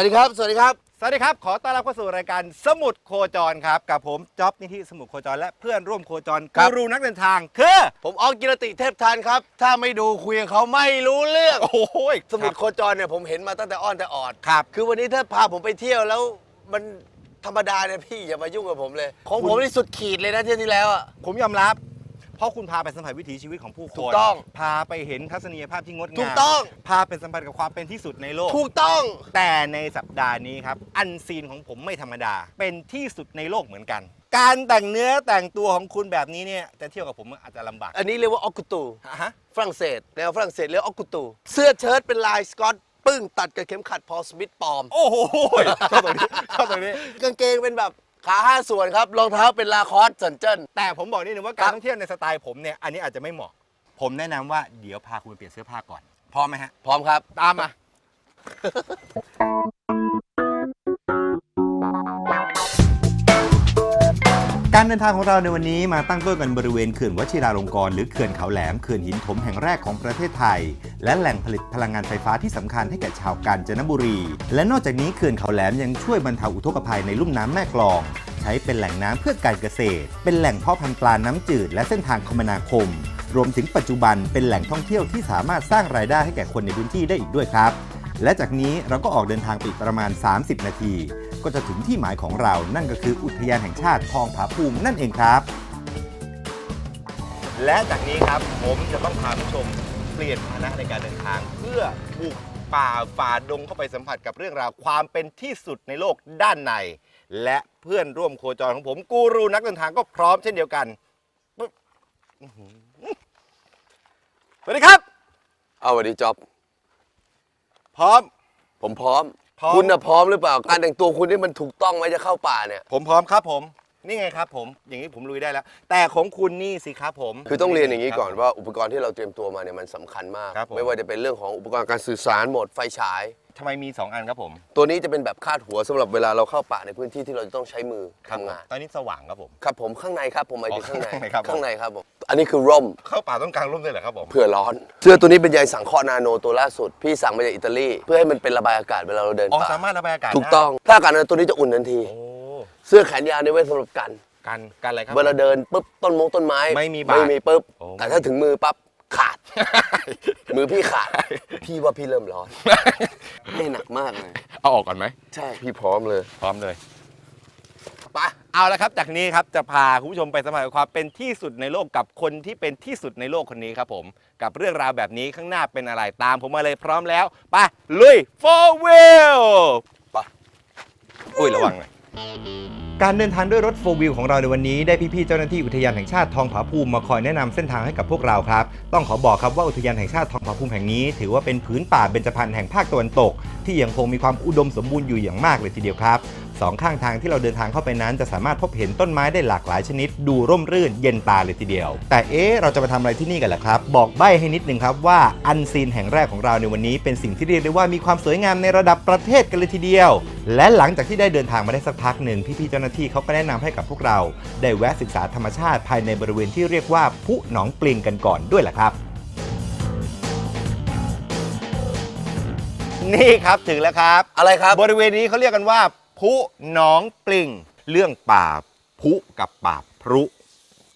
วัสดีครับ สวัสดีครับ สวัสดีครับ ขอต้อนรับเข้าสู่รายการสมุดโคจรครับ กับผมจ๊อบนิธิสมุดโคจรและเพื่อนร่วมโคจรครักูบ รูนักเดินทางคือผมออกกิรติเทพทานครับ ถ้าไม่ดูคุยกับเขาไม่รู้เรื่อง โอ้โหสมุดโคจรเนี่ยผมเห็นมาตั้งแต่อ้อนแต่ออด ครับ คือวันนี้ถ้าพาผมไปเที่ยวแล้วมันธรรมดาเนี่ยพี่อย่ามายุ่งกับผมเลย ของผมนี่สุดขีดเลยนะเที่ยวที่แล้วอะผมยอมรับ เพราะคุณพาไปสัมผัสวิถีชีวิตของผู้คนถูกต้อง พาไปเห็นทัศนียภาพที่งดงามถูกต้อง พาเป็นสัมผัสกับความเป็นที่สุดในโลก ถูกต้อง แต่ในสัปดาห์นี้ครับ อันซีนของผมไม่ธรรมดา เป็นที่สุดในโลกเหมือนกัน การแต่งเนื้อแต่งตัวของคุณแบบนี้เนี่ยจะเที่ยวกับผมอาจจะลำบากอันนี้เรียกว่าออกุตูฮะฝรั่งเศสแนวฝรั่งเศสเรียกออกุตู เสื้อเชิ้ตเป็นลายสกอตปึ้งตัดกับเข็มขัดพอลสมิธปลอม โอ้โหชอบตรงนี้ชอบตรงนี้กางเกงเป็นแบบ ขาห้าส่วนครับรองเท้าเป็นลาคอสสันเจิ้น แต่ผมบอกนิดนึงว่าครัการบ ท่องเที่ยวในสไตล์ผมเนี่ยอันนี้อาจจะไม่เหมาะ ผมแนะนำว่าเดี๋ยวพาคุณไปเปลี่ยนเสื้อผ้าก่อนพร้อมไหมฮะ พร้อมครับ ตามมา การเดินทางของเราในวันนี้มาตั้งต้นกันบริเวณเขื่อนวชิราลงกรณ์หรือเขื่อนเขาแหลมเขื่อนหินถมแห่งแรกของประเทศไทย และแหล่งผลิตพลังงานไฟฟ้าที่สำคัญให้แก่ชาวกาญจนบุรี และนอกจากนี้เขื่อนเขาแหลมยังช่วยบรรเทาอุทกภัยในลุ่มน้ำแม่กลอง ใช้เป็นแหล่งน้ำเพื่อการเกษตร เป็นแหล่งเพาะพันธุ์ปลาน้ำจืด และเส้นทางคมนาคม รวมถึงปัจจุบันเป็นแหล่งท่องเที่ยวที่สามารถสร้างรายได้ให้แก่คนในพื้นที่ได้อีกด้วยครับ และจากนี้เราก็ออกเดินทางไปประมาณ 30 นาที ก็จะถึงที่หมายของเรานั่นก็คืออุทยานแห่งชาติทองผาภูมินั่นเองครับ และจากนี้ครับผมจะต้องพาผู้ชมเปลี่ยนพาหนะในการเดินทาง เพื่อบุกป่าฝ่าดงเข้าไปสัมผัสกับเรื่องราวความเป็นที่สุดในโลกด้านใน และเพื่อนร่วมโคจรของผมกูรูนักเดินทางก็พร้อมเช่นเดียวกันปึ๊บอื้อหือสวัสดีครับ เอาสวัสดีจ๊อบ พร้อม ผมพร้อม พร้อม คุณน่ะพร้อมหรือเปล่า การแต่งตัวคุณนี่มันถูกต้องไหมจะเข้าป่าเนี่ย ผมพร้อมครับผม นี่ไงครับผม อย่างนี้ผมลุยได้แล้ว แต่ของคุณนี่สิครับผม คือต้องเรียนอย่างนี้ก่อนครับว่าอุปกรณ์ที่เราเตรียมตัวมาเนี่ยมันสำคัญมาก ครับผม ไม่ว่าจะเป็นเรื่องของอุปกรณ์การสื่อสารโหมดไฟฉาย ทำไมมี 2 อันครับผมตัวนี้จะเป็นแบบคาดหัวสำหรับเวลาเราเข้าป่าในพื้นที่ที่เราจะต้องใช้มือทำงานตอนนี้สว่างครับผม ครับผมข้างในครับผมหมายถึงอ๋อข้างในข้างในครับผม ข้างในครับผมอันนี้คือร่ม เข้าป่าต้องกลางร่มด้วยเหรอครับผม เผื่อร้อน เสื้อตัวนี้เป็นใยสังเคราะห์นาโนตัวล่าสุด พี่สั่งมาจากอิตาลีเพื่อให้มันเป็นระบายอากาศเวลาเราเดินอ๋อ ป่าสามารถระบายอากาศถูกต้อง ถ้าอากาศนาโนตัวนี้จะอุ่นทันทีโอ้เสื้อแขนยาวเนี่ยไว้สำหรับกัน กันกันอะไรครับ เวลาเดินปุ๊บต้นมงต้นไม้ไม่มีบาดไม่มีปุ๊บ โอ้ แต่ถ้าถึงมือปั๊บขาด มือพี่ขาด พี่ว่าพี่เริ่มร้อนไม่หนักมากเลย เอาออกก่อนไหม ใช่พี่พร้อมเลยพร้อมเลย ไปเอาละครับจากนี้ครับจะพาคุณผู้ชมไปสัมผัสกับความเป็นที่สุดในโลกกับคนที่เป็นที่สุดในโลกคนนี้ครับผม กับเรื่องราวแบบนี้ข้างหน้าเป็นอะไรตามผมมาเลยพร้อมแล้วไปลุย four wheel ไปอุ้ยระวังหน่อย การเดินทางด้วยรถ4 wheel ของเราในวันนี้ได้พี่ๆเจ้าหน้าที่อุทยานแห่งชาติทองผาภูมิมาคอยแนะนำเส้นทางให้กับพวกเราครับ ต้องขอบอกครับว่าอุทยานแห่งชาติทองผาภูมิแห่งนี้ ถือว่าเป็นพื้นป่าเบญจพรรณแห่งภาคตะวันตก ที่ยังคงมีความอุดมสมบูรณ์อยู่อย่างมากเลยทีเดียวครับ สองข้างทางที่เราเดินทางเข้าไปนั้น จะสามารถพบเห็นต้นไม้ได้หลากหลายชนิด ดูร่มรื่นเย็นตาเลยทีเดียว แต่เอ๊ะเราจะมาทำอะไรที่นี่กันล่ะครับ บอกใบ้ให้นิดนึงครับว่าอันซีนแห่งแรกของเราในวันนี้เป็นสิ่งที่เรียกได้ว่ามีความสวยงามในระดับประเทศกันเลยทีเดียว และหลังจากที่ได้เดินทางมาได้สักพักหนึ่งพี่ๆเจ้าหน้าที่เขาก็แนะนำให้กับพวกเรา ได้แวะศึกษาธรรมชาติภายในบริเวณที่เรียกว่าพุหนองปลิงกันก่อนด้วยล่ะครับนี่ครับถึงแล้วครับ อะไรครับ บริเวณนี้เขาเรียกกันว่า พุหนองปลิง เรื่องป่าพุกับป่าพรุ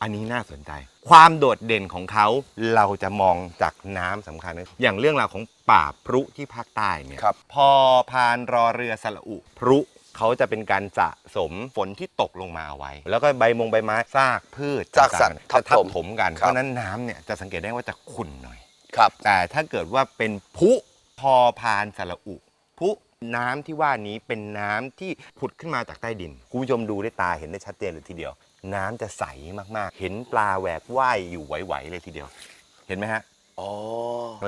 อันนี้น่าสนใจ ความโดดเด่นของเขาเราจะมองจากน้ำสำคัญนะอย่างเรื่องราวของป่าพรุที่ภาคใต้เนี่ยครับ พอพานรอเรือสระอุพรุเขาจะเป็นการสะสมฝนที่ตกลงมาไว้ แล้วก็ใบมงใบไม้ซากพืชซากสัตว์ต่างๆจะทัทับบถถมมกัน ครับ เพราะฉะนั้นน้ำเนี่ยจะสังเกตได้ว่าจะขุ่นหน่อย ครับ แต่ถ้าเกิดว่าเป็นพุพอพานสระอุ พุ น้ำที่ว่านี้เป็นน้ำที่ผุดขึ้นมาจากใต้ดินคุณผู้ชมดูด้วยตาเห็นได้ชัดเจนเลยทีเดียว น้ำจะใสมากๆ เห็นปลาแหวกว่ายอยู่ไหวๆเลยทีเดียว เห็นไหมฮะ อ๋อ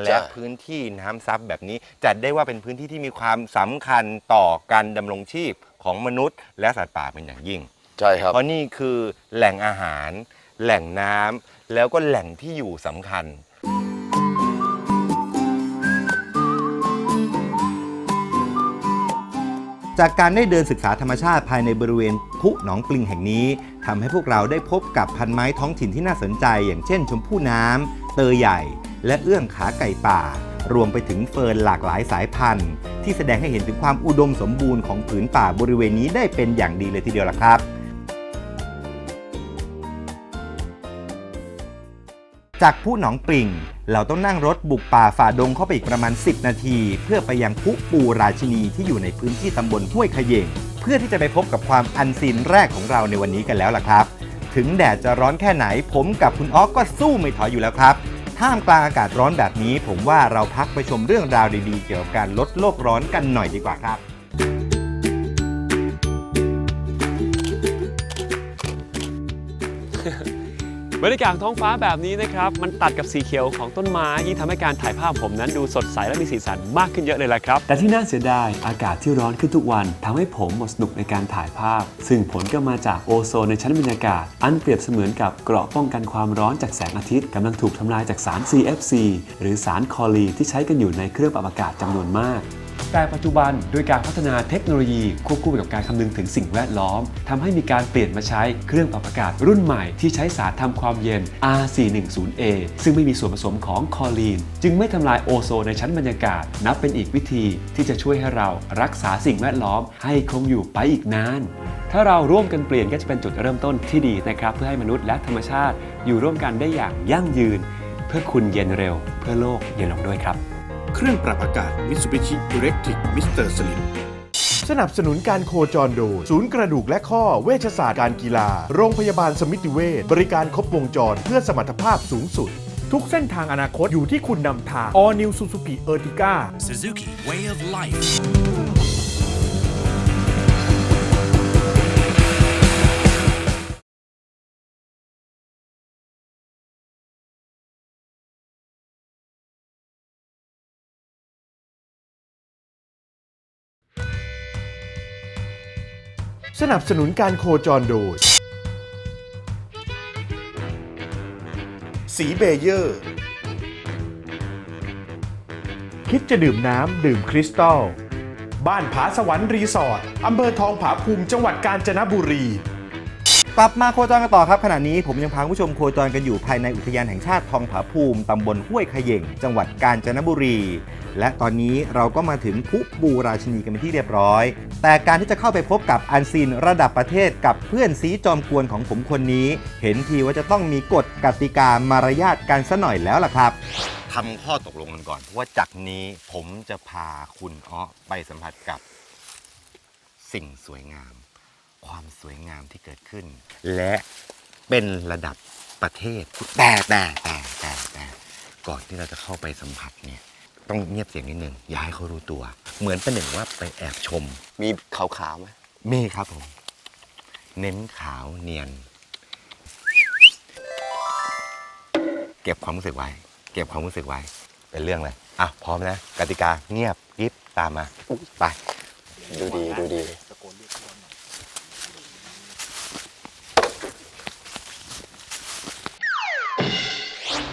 และใช่พื้นที่น้ำซับแบบนี้จัดได้ว่าเป็นพื้นที่ที่มีความสำคัญต่อการดำรงชีพของมนุษย์ และสัตว์ป่าเป็นอย่างยิ่ง ใช่ครับ เพราะนี่คือแหล่งอาหาร แหล่งน้ำแล้วก็แหล่งที่อยู่สำคัญ จากการได้เดินศึกษาธรรมชาติภายในบริเวณพุหนองปลิงแห่งนี้ทำให้พวกเราได้พบกับพันไม้ท้องถิ่นที่น่าสนใจ อย่างเช่น ชมพู่น้ำเตยใหญ่ และเอื้องขาไก่ป่า รวมไปถึงเฟิร์นหลากหลายสายพันธุ์ ที่แสดงให้เห็นถึงความอุดมสมบูรณ์ของผืนป่าบริเวณนี้ได้เป็นอย่างดีเลยทีเดียวล่ะครับ จากผู้หนองปริงเราต้องนั่งรถบุกป่าฝ่าดงเข้าไปอีกประมาณ 10 นาที เพื่อไปยังพุปูราชินีที่อยู่ในพื้นที่ตำบลห้วยขยง เพื่อที่จะไปพบกับความอันซีนแรกของเราในวันนี้กันแล้วล่ะครับ ถึงแดดจะร้อนแค่ไหน ผมกับคุณอ๊อกก็สู้ไม่ถอยอยู่แล้วครับท่ามกลางอากาศร้อนแบบนี้ ผมว่าเราพักไปชมเรื่องราวดีๆ เกี่ยวกับการลดโลกร้อนกันหน่อยดีกว่าครับ บรรยากาศท้องฟ้าแบบนี้นะครับ มันตัดกับสีเขียวของต้นไม้ยิ่งทำให้การถ่ายภาพผมนั้นดูสดใสและมีสีสันมากขึ้นเยอะเลยละครับ แต่ที่น่าเสียดายอากาศที่ร้อนขึ้นทุกวันทำให้ผมหมดสนุกในการถ่ายภาพ ซึ่งผลก็มาจากโอโซนในชั้นบรรยากาศ อันเปรียบเสมือนกับเกราะป้องกันความร้อนจากแสงอาทิตย์กำลังถูกทำลายจากสาร CFC หรือสารคอลีนที่ใช้กันอยู่ในเครื่องปรับอากาศจำนวนมาก แต่ปัจจุบันโดยการพัฒนาเทคโนโลยีควบคู่ไปกับการคำนึงถึงสิ่งแวดล้อมทำให้มีการเปลี่ยนมาใช้เครื่องปรับอากาศรุ่นใหม่ที่ใช้สารทำความเย็น R410A ซึ่งไม่มีส่วนผสมของคอลีน จึงไม่ทำลายโอโซนในชั้นบรรยากาศ นับเป็นอีกวิธีที่จะช่วยให้เรารักษาสิ่งแวดล้อมให้คงอยู่ไปอีกนาน ถ้าเราร่วมกันเปลี่ยนก็จะเป็นจุดเริ่มต้นที่ดีนะครับ เพื่อให้มนุษย์และธรรมชาติอยู่ร่วมกันได้อย่างยั่งยืน เพื่อคุณเย็นเร็ว เพื่อโลกเย็นลงด้วยครับ เครื่องปรับอากาศ Mitsubishi Electric Mr. Slim สนับสนุนการโคจรโดย ศูนย์กระดูกและข้อเวชศาสตร์การกีฬา โรงพยาบาลสมิติเวชบริการครบวงจรเพื่อสมรรถภาพสูงสุด ทุกเส้นทางอนาคตอยู่ที่คุณนำทาง All New Suzuki Ertiga Suzuki Way of Life สนับสนุนการโคจรโดย สีเบเยอร์ คิดจะดื่มน้ำ ดื่มคริสตัล บ้านผาสวรรค์รีสอร์ทอำเภอทองผาภูมิจังหวัดกาญจนบุรี กลับมาโคจรกันต่อครับขณะนี้ผมยังพาคุณผู้ชมโคจรกันอยู่ภายในอุทยานแห่งชาติทองผาภูมิตำบลห้วยขย่งจังหวัดกาญจนบุรี และตอนนี้เราก็มาถึงพุบูราชินีกันเป็นที่เรียบร้อย แต่การที่จะเข้าไปพบกับอันซีนระดับประเทศกับเพื่อนซีจอมกวนของผมคนนี้ เห็นทีว่าจะต้องมีกฎกติกามารยาทกันซะหน่อยแล้วล่ะครับทำข้อตกลงกันก่อนว่าจากนี้ผมจะพาคุณอ้อไปสัมผัสกับ สิ่งสวยงาม ความสวยงามที่เกิดขึ้น และเป็นระดับประเทศแต่แต่แต่แต่แต่ก่อนที่เราจะเข้าไปสัมผัสเนี่ย ต้องเงียบเสียงนิดหนึ่งอย่าให้เขารู้ตัว เหมือนเป็นหนึ่งว่าไปแอบชม มีขาวๆไหมมีครับผม เน้นขาวเนียน เก็บความรู้สึกไว้ เก็บความรู้สึกไว้ เป็นเรื่องเลยอะพร้อมนะกติกาเงียบยิบตามมาไป ดูดีดูดี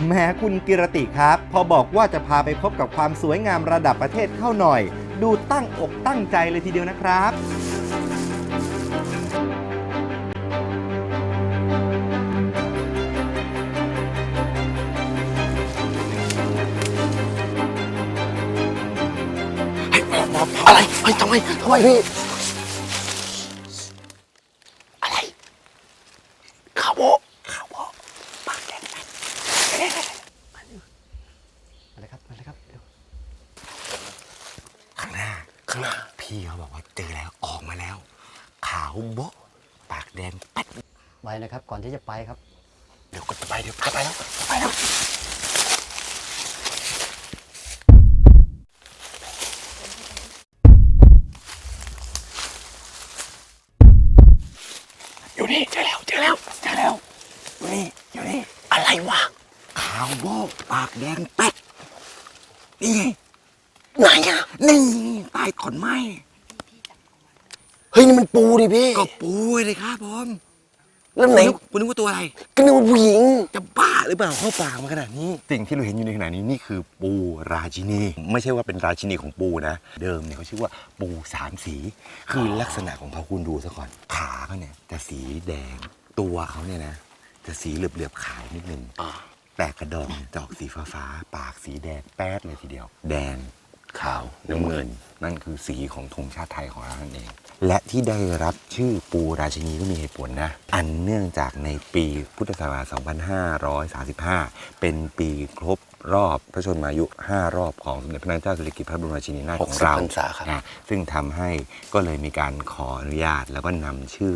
แม้คุณกิรติครับ พอบอกว่าจะพาไปพบกับความสวยงามระดับประเทศเข้าหน่อย ดูตั้งอกตั้งใจเลยทีเดียวนะครับ อะไรเฮ้ยทำไมทำไมพี่ ข้างหน้าพี่เขาบอกว่าเจอแล้วออกมาแล้ว ขาวโบ๊ะปากแดงแป๊ดไว้นะครับ ก่อนที่จะไปครับ เดี๋ยวก็จะไปเดี๋ยวจะไปแล้วจะไปแล้วอยู่นี่เจอแล้วเจอแล้วเจอแล้วอยู่นี่อยู่นี่อะไรวะขาวโบ๊ะปากแดงแป๊ดนี่ไง ไหนอะนี่ใต้ขอนไม้เฮ้ยนี่มันปูดิพี่ก็ปูเลยครับผมแล้วไหนคุณนึกว่าตัวอะไรก็นึกว่าผู้หญิงจะบ้าหรือเปล่าเข้าปากมาขนาดนี้สิ่งที่เราเห็นอยู่ในขณะนี้นี่คือปูราชินี ไม่ใช่ว่าเป็นราชินีของปูนะ เดิมเนี่ยเขาชื่อว่าปูสามสี คือลักษณะของเขาคุณดูซะก่อนขาเขาเนี่ยจะสีแดงตัวเขาเนี่ยนะ จะสีเหลือบๆขาวนิดนึงแต่กระดองเนี่ยจะออกสีฟ้าๆปากสีแดงแป๊ดเลยทีเดียว แดง ขาวน้ำเงิน นั่นคือสีของธงชาติไทยของเรานั่นเอง และที่ได้รับชื่อปูราชินีก็มีเหตุผลนะ อันเนื่องจากในปีพุทธศักราช 2535 เป็นปีครบรอบพระชนมายุ 5 รอบของสมเด็จพระนางเจ้าสิริกิติ์พระบรมราชินีนาถของเรา60พรรษาครับนะซึ่งทำให้ก็เลยมีการขออนุญาตแล้วก็นำชื่อ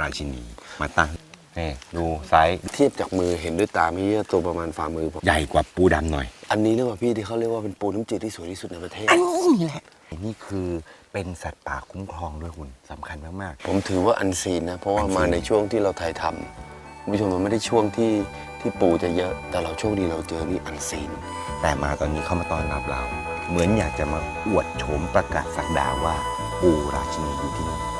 ราชินีมาตั้ง นี่ดูไซส์เทียบจากมือเห็นด้วยตาไม่ใช่ตัวประมาณฝ่ามือผมใหญ่กว่าปูดำหน่อย อันนี้เรียกว่าพี่ที่เขาเรียกว่าเป็นปูน้ำจืดที่สวยที่สุดในประเทศอันนี้แหละ นี่คือเป็นสัตว์ป่าคุ้มครองด้วยคุณสำคัญมาก ผมถือว่าอันซีนนะ เพราะว่าอันซีนมาในช่วงที่เราถ่ายทำคุณผู้ชมมันไม่ได้ช่วงที่ที่ปูจะเยอะ แต่เราโชคดีเราเจอนี่อันซีน ๆ แต่มาตอนนี้เข้ามาต้อนรับเรา เหมือนอยากจะมาอวดโฉมประกาศสักดาว่าปูราชินีอยู่ที่นี่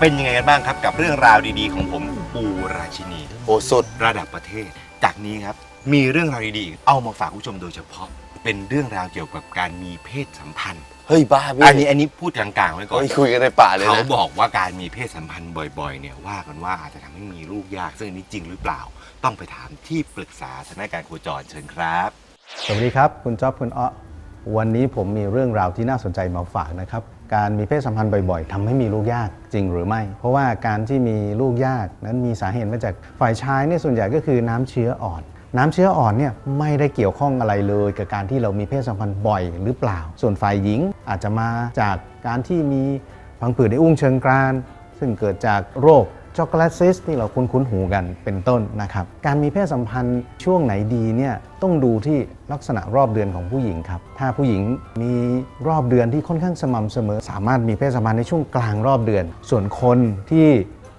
เป็นยังไงกันบ้างครับกับเรื่องราวดีๆ ของผมปูราชินีโอ้สุดระดับประเทศ จากนี้ครับมีเรื่องราวดีๆ เอามาฝากคุณผู้ชมโดยเฉพาะ เป็นเรื่องราวเกี่ยวกับการมีเพศสัมพันธ์ เฮ้ยบ้าพี่อันนี้อันนี้พูดกลางๆไว้ก่อน เฮ้ยคุยกันในป่าเลยเขานะ บอกว่าการมีเพศสัมพันธ์บ่อยๆ เนี่ยว่ากันว่าอาจจะทำให้มีลูกยาก ซึ่งอันนี้จริงหรือเปล่า ต้องไปถามที่ปรึกษาทางด้านการโคจรเชิญครับ สวัสดีครับ คุณจ๊อบคุณอ้อวันนี้ผมมีเรื่องราวที่น่าสนใจมาฝากนะครับ การมีเพศสัมพันธ์บ่อยๆทำให้มีลูกยากจริงหรือไม่ เพราะว่าการที่มีลูกยากนั้นมีสาเหตุมาจากฝ่ายชายเนี่ยส่วนใหญ่ก็คือน้ำเชื้ออ่อน น้ำเชื้ออ่อนเนี่ยไม่ได้เกี่ยวข้องอะไรเลย กับการที่เรามีเพศสัมพันธ์บ่อยหรือเปล่า ส่วนฝ่ายหญิงอาจจะมาจากการที่มีพังผืดในอุ้งเชิงกรานซึ่งเกิดจากโรค ช็อกโกแลตซิสที่เราคุ้นๆหูกันเป็นต้นนะครับ การมีเพศสัมพันธ์ช่วงไหนดีเนี่ยต้องดูที่ลักษณะรอบเดือนของผู้หญิงครับ ถ้าผู้หญิงมีรอบเดือนที่ค่อนข้างสม่ำเสมอ สามารถมีเพศสัมพันธ์ในช่วงกลางรอบเดือน ส่วนคนที่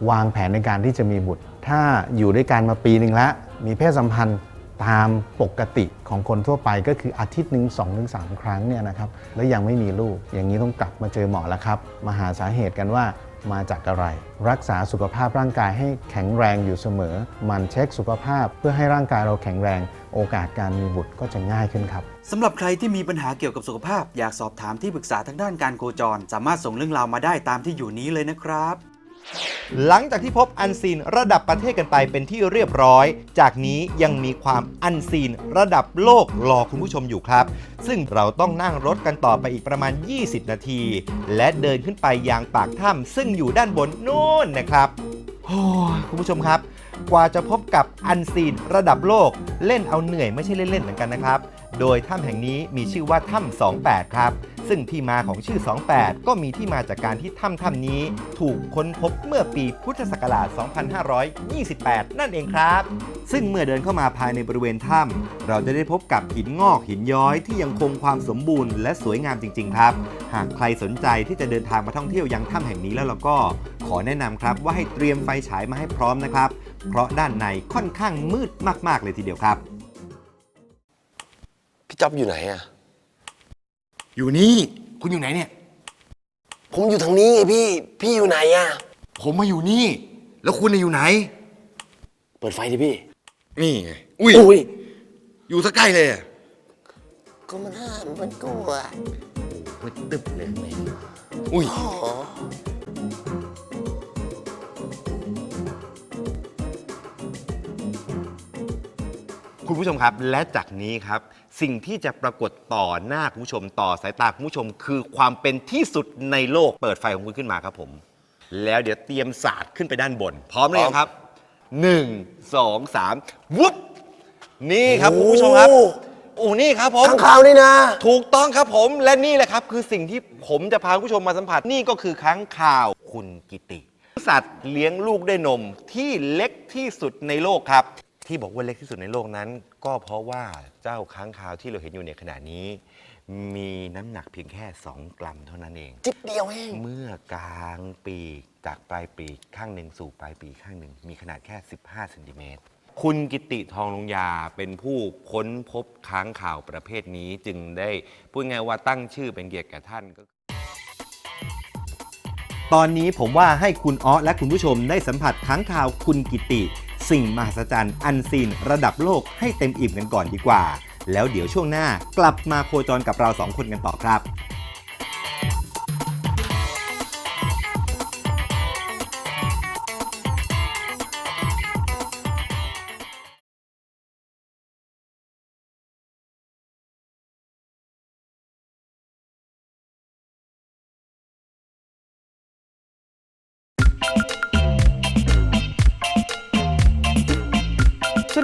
วางแผนในการที่จะมีบุตร ถ้าอยู่ด้วยกันมาปีหนึ่งแล้วมีเพศสัมพันธ์ตามปกติของคนทั่วไปก็คืออาทิตย์หนึ่งสองถึงสามครั้งเนี่ยนะครับแล้วยังไม่มีลูกอย่างนี้ต้องกลับมาเจอหมอแล้วครับ มาหาสาเหตุกันว่า มาจากอะไร รักษาสุขภาพร่างกายให้แข็งแรงอยู่เสมอ มันเช็คสุขภาพเพื่อให้ร่างกายเราแข็งแรง โอกาสการมีบุตรก็จะง่ายขึ้นครับสำหรับใครที่มีปัญหาเกี่ยวกับสุขภาพ อยากสอบถามที่ปรึกษาทางด้านการโคจร สามารถส่งเรื่องราวมาได้ตามที่อยู่นี้เลยนะครับ หลังจากที่พบอันซีนระดับประเทศกันไปเป็นที่เรียบร้อย จากนี้ยังมีความอันซีนระดับโลกรอคุณผู้ชมอยู่ครับ ซึ่งเราต้องนั่งรถกันต่อไปอีกประมาณ 20 นาที และเดินขึ้นไปยังปากถ้ำซึ่งอยู่ด้านบนนู่นนะครับโอ้คุณผู้ชมครับ กว่าจะพบกับอันซีนระดับโลกเล่นเอาเหนื่อยไม่ใช่เล่นๆเหมือนกันนะครับ โดยถ้ำแห่งนี้มีชื่อว่าถ้ำ28 ครับ ซึ่งที่มาของชื่อ 28 ก็มีที่มาจากการที่ถ้ำถ้ำนี้ ถูกค้นพบเมื่อปีพุทธศักราช 2528 นั่นเองครับ ซึ่งเมื่อเดินเข้ามาภายในบริเวณถ้ำเราจะได้พบกับหินงอกหินย้อยที่ยังคงความสมบูรณ์และสวยงามจริง ๆ ครับ หากใครสนใจที่จะเดินทางมาท่องเที่ยวยังถ้ำแห่งนี้แล้วเราก็ขอแนะนำครับว่าให้เตรียมไฟฉายมาให้พร้อมนะครับ เพราะด้านในค่อนข้างมืดมากๆเลยทีเดียวครับ พี่จ๊อบอยู่ไหนอะอยู่นี่ คุณอยู่ไหนเนี่ย ผมอยู่ทางนี้ไงพี่ พี่อยู่ไหนอะผมมาอยู่นี่ แล้วคุณน่ะอยู่ไหน เปิดไฟดิพี่ นี่ไงอุ้ยอุ้ย อยู่สักใกล้เลยอะก็มันห้ามมันกลัวมันตึบเลยอุ้ย คุณผู้ชมครับ และจากนี้ครับ สิ่งที่จะปรากฏต่อหน้าคุณผู้ชมต่อสายตาคุณผู้ชม คือความเป็นที่สุดในโลกเปิดไฟของคุณขึ้นมาครับผม แล้วเดี๋ยวเตรียมศาสตร์ขึ้นไปด้านบน พร้อมหรือยังครับหนึ่งสองสามวุบนี่ครับคุณผู้ชมครับ โอ้นี่ครับผม ข้างข่าวนี่นะ ถูกต้องครับผมและนี่แหละครับ คือสิ่งที่ผมจะพาคุณผู้ชมมาสัมผัสนี่ก็คือค้างข่าวคุณกิติ สัตว์เลี้ยงลูกด้วยนมที่เล็กที่สุดในโลกครับ ที่บอกว่าเล็กที่สุดในโลกนั้น ก็เพราะว่าเจ้าค้างคาวที่เราเห็นอยู่ในขณะนี้ มีน้ำหนักเพียงแค่ 2 กรัมเท่านั้นเอง จิ๊บเดียวเองเมื่อกลางปีกจากปลายปีกข้างหนึ่งสู่ปลายปีกข้างหนึ่ง มีขนาดแค่ 15เซนติเมตรคุณกิติทองลงยาเป็นผู้ค้นพบค้างข่าวประเภทนี้จึงได้พูดง่ายว่าตั้งชื่อเป็นเกียรติแก่ท่านก็ ตอนนี้ผมว่าให้คุณอ้อและคุณผู้ชมได้สัมผัสค้างข่าวคุณกิติ สิ่งมหัศจรรย์อันซีนระดับโลกให้เต็มอิ่มกันก่อนดีกว่า แล้วเดี๋ยวช่วงหน้ากลับมาโคจรกับเราสองคนกันต่อครับ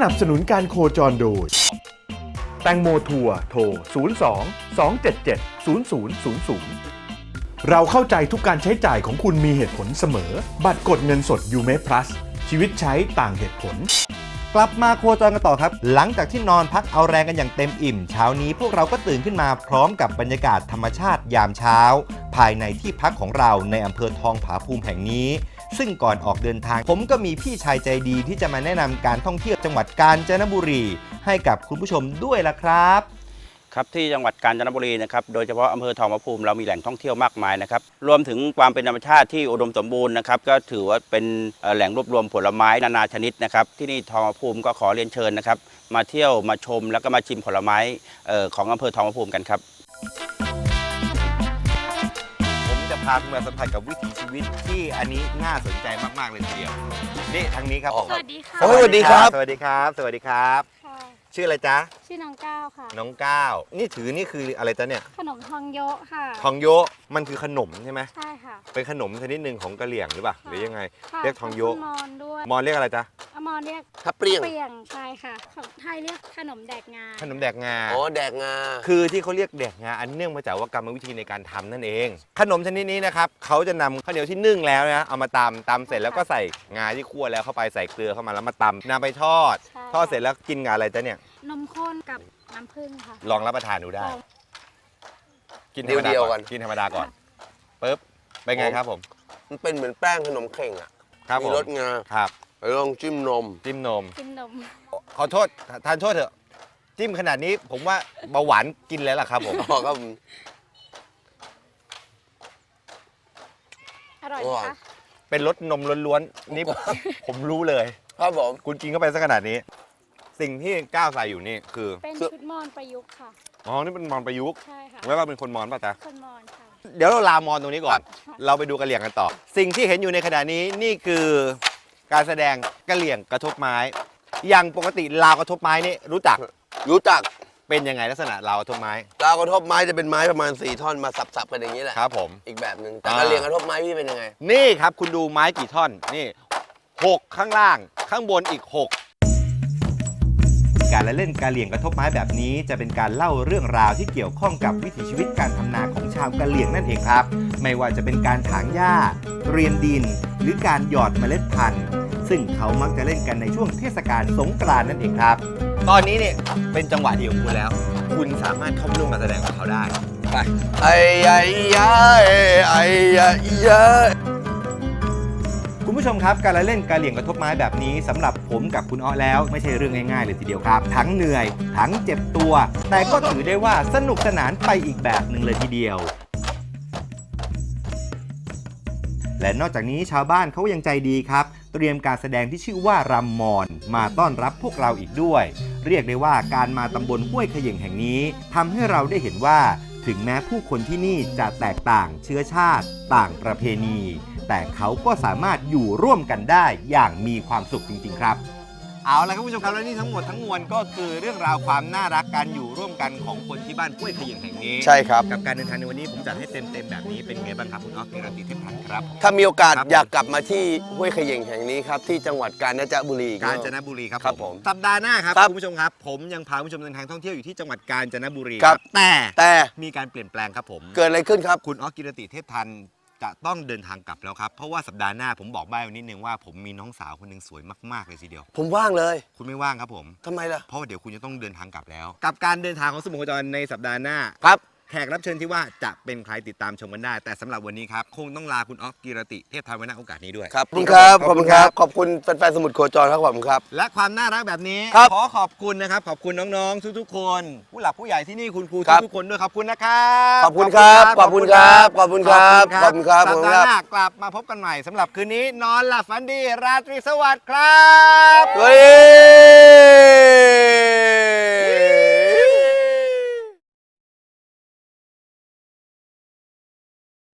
นับสนุนการโคจรโดย แตงโมทัวร์โทร 02 277 0000 เราเข้าใจทุกการใช้จ่ายของคุณมีเหตุผลเสมอ บัตรกดเงินสดยูเม plus ชีวิตใช้ต่างเหตุผล กลับมาโคจรกันต่อครับ หลังจากที่นอนพักเอาแรงกันอย่างเต็มอิ่ม เช้านี้พวกเราก็ตื่นขึ้นมาพร้อมกับบรรยากาศธรรมชาติยามเช้า ภายในที่พักของเราในอำเภอทองผาภูมิแห่งนี้ ซึ่งก่อนออกเดินทาง ผมก็มีพี่ชายใจดีที่จะมาแนะนำการท่องเที่ยวจังหวัดกาญจนบุรี ให้กับคุณผู้ชมด้วยล่ะครับ ครับที่จังหวัดกาญจนบุรีนะครับโดยเฉพาะอำเภอทองผาภูมิเรามีแหล่งท่องเที่ยวมากมายนะครับรวมถึงความเป็นธรรมชาติที่อุดมสมบูรณ์นะครับก็ถือว่าเป็นเอ่อแหล่งรวบรวมผลไม้นานาชนิดนะครับที่นี่ทองผาภูมิก็ขอเรียนเชิญนะครับมาเที่ยวมาชมแล้วก็มาชิมผลไม้เอ่อของอำเภอทองผาภูมิกันครับ พาคุณมาสัมผัสกับวิถีชีวิตที่อันนี้น่าสนใจมากๆเลยทีเดียวนี่ทางนี้ครับผมสวัสดีค่ะโอ้ยสวัสดีครับ สวัสดีครับ สวัสดีครับค่ะ ชื่ออะไรจ๊ะ ชื่อน้องก้าวค่ะ น้องก้าว นี่ถือนี่คืออะไรจ๊ะเนี่ย ขนมทองโยะค่ะ ทองโยะมันคือขนมใช่ไหมใช่ค่ะ เป็นขนมชนิดหนึ่งของกะเหรี่ยงหรือเปล่า หรือยังไง ค่ะเรียกทองโยะ ขมอนด้วยมอนเรียกอะไรจ๊ะ อมอนเรียกถ้าเปรี้ยง เปรียงใช่ค่ะ ของไทยเรียกขนมแดกงา ขนมแดกงา อ๋อ แดกงา คือที่เขาเรียกแดกงาอันเนื่องมาจากว่ากรรมวิธีในการทำนั่นเอง ขนมชนิดนี้นะครับเขาจะนำข้าวเหนียวที่นึ่งแล้วนะเอามาตำตำเสร็จแล้วก็ใส่งาที่คั่วแล้วเข้าไปใส่เกลือเข้ามาแล้วมาตำนำไปทอด ใช่ ทอดเสร็จแล้วกินกับอะไรจ๊ะเนี่ย นมข้นกับน้ำผึ้งค่ะ ลองรับประทานดูได้ ลอง กินธรรมดาเดียวก่ๆก่ออน นกินธรรมดาก่อนปึ๊บเป็นไงครับผมมันเป็นเหมือนแป้งขนมเข่งอะ ครับมีผมรสงาครับแล้วลองจิ้มนม จิ้มนม กินนม ขอโทษทานโทษเถอะ จิ้มขนาดนี้ผมว่าเบาหวานกินแล้วล่ะครับผม อ๋อครับผม อร่อยไหมอร่อย คะ เป็นรสนมล้วนๆนี่ ผมรู้เลย ครับผม คุณกินเข้าไปสักขนาดนี้ สิ่งที่ก้าวใส่อยู่นี่คือเป็นชุดมอนประยุกต์ค่ะ อ๋อ นี่เป็นมอนประยุกต์ ใช่ค่ะ แล้วเราเป็นคนมอนป่ะจ๊ะ คนมอนค่ะ เดี๋ยวเราลามอนตรงนี้ก่อน เราไปดูกระเหลี่ยงกันต่อ สิ่งที่เห็นอยู่ในขณะนี้นี่คือการแสดงกระเหลี่ยงกระทบไม้ อย่างปกติลาวกระทบไม้นี่รู้จัก รู้จัก เป็นยังไงลักษณะลาวกระทบไม้ดาวกระทบไม้จะเป็นไม้ประมาณ4ท่อนมาสับๆกันอย่างนี้แหละ ครับผม อีกแบบหนึ่งแต่อ่ากระเรียงกระทบไม้พี่เป็นยังไง นี่ครับคุณดูไม้กี่ท่อน นี่หกข้างล่าง ข้างบนอีกหการละเล่นการเหลี่ยงกระทบไม้แบบนี้ จะเป็นการเล่าเรื่องราวที่เกี่ยวข้องกับวิถีชีวิตการทำนาของชาวกะเหลี่ยงนั่นเองครับ ไม่ว่าจะเป็นการถางหญ้า เรียนดิน หรือการหยอดเมล็ดพันธุ์ ซึ่งเขามักจะเล่นกันในช่วงเทศกาลสงกรานต์นั่นเองครับ ตอนนี้เนี่ยเป็นจังหวะเดียวของคุณแล้ว คุณสามารถเข้าร่วมการแสดงกับเขาได้ไปไอ้ยายยายไอ้ยายยาย คุณผู้ชมครับการละเล่นการเหลี่ยงกระทบไม้แบบนี้สำหรับผมกับคุณอ้อแล้วไม่ใช่เรื่องง่ายๆเลยทีเดียวครับ ทั้งเหนื่อย ทั้งเจ็บตัว แต่ก็ถือได้ว่าสนุกสนานไปอีกแบบหนึ่งเลยทีเดียว และนอกจากนี้ชาวบ้านเขายังใจดีครับ เตรียมการแสดงที่ชื่อว่ารำมอนมาต้อนรับพวกเราอีกด้วย เรียกได้ว่าการมาตำบลห้วยเขย่งแห่งนี้ทำให้เราได้เห็นว่า ถึงแม้ผู้คนที่นี่จะแตกต่างเชื้อชาติ ต่างประเพณี แต่เขาก็สามารถอยู่ร่วมกันได้อย่างมีความสุขจริง ๆ ครับ เอาละครับคุณผู้ชมครับและนี่ทั้งหมดทั้งมวลก็คือเรื่องราวความน่ารักการอยู่ร่วมกันของคนที่บ้านห้วยเขย่งแห่งนี้ใช่ครับ กับการเดินทางในวันนี้ผมจัดให้เต็มๆแบบนี้เป็นไงบ้างครับคุณอ๊อฟกิรติเทพพันธ์ครับ ถ้ามีโอกาสครับผมอยากกลับมาที่ห้วยเขย่งแห่งนี้ครับ ที่จังหวัดกาญจนบุรีอีกาญรอบจนบุรีครับครับผมสัปดาห์หน้าครับครับคุณผู้ชมครับ ผมยังพาคุณผู้ชมเดินทางท่องเที่ยวอยู่ที่จังหวัดกาญจนบุรีครับ แต่แต่มีการเปลี่ยนแปลงครับผม เกิดอะไรขึ้นครับ คุณออฟกิรติเทพทัน จะต้องเดินทางกลับแล้วครับ เพราะว่าสัปดาห์หน้าผมบอกใบ้ไว้นิดนึงว่าผมมีน้องสาวคนหนึ่งสวยมากๆเลยทีเดียว ผมว่างเลยคุณไม่ว่างครับผม ทำไมล่ะ เพราะว่าเดี๋ยวคุณจะต้องเดินทางกลับแล้ว กับการเดินทางของสมุทรจรในสัปดาห์หน้า ครับ แขกรับเชิญที่ว่าจะเป็นใครติดตามชมกันได้ แต่สำหรับวันนี้ครับคงต้องลาคุณออฟกิรติเทพไทยไว้ณโอกาสนี้ด้วย ครับขอบคุณครับ ขอบคุณครับ ขอบคุณแฟนๆสมุดโคจรครับขอบคุณครับ และความน่ารักแบบนี้ ครับขอขอบคุณนะครับ ขอบคุณน้องๆทุกๆคน ผู้หลักผู้ใหญ่ที่นี่คุณครูครับ ทุกๆคนด้วยขอบคุณนะครับขอบคุณครับ ขอบคุณครับ ขอบคุณครับ ขอบคุณครับสัขอบปคุณดาครับห์หน้ากลับมาพบกันใหม่สำหรับคืนนี้นอนหลับฝันดีราตรีสวัสดิ์ครับ เฮ้ย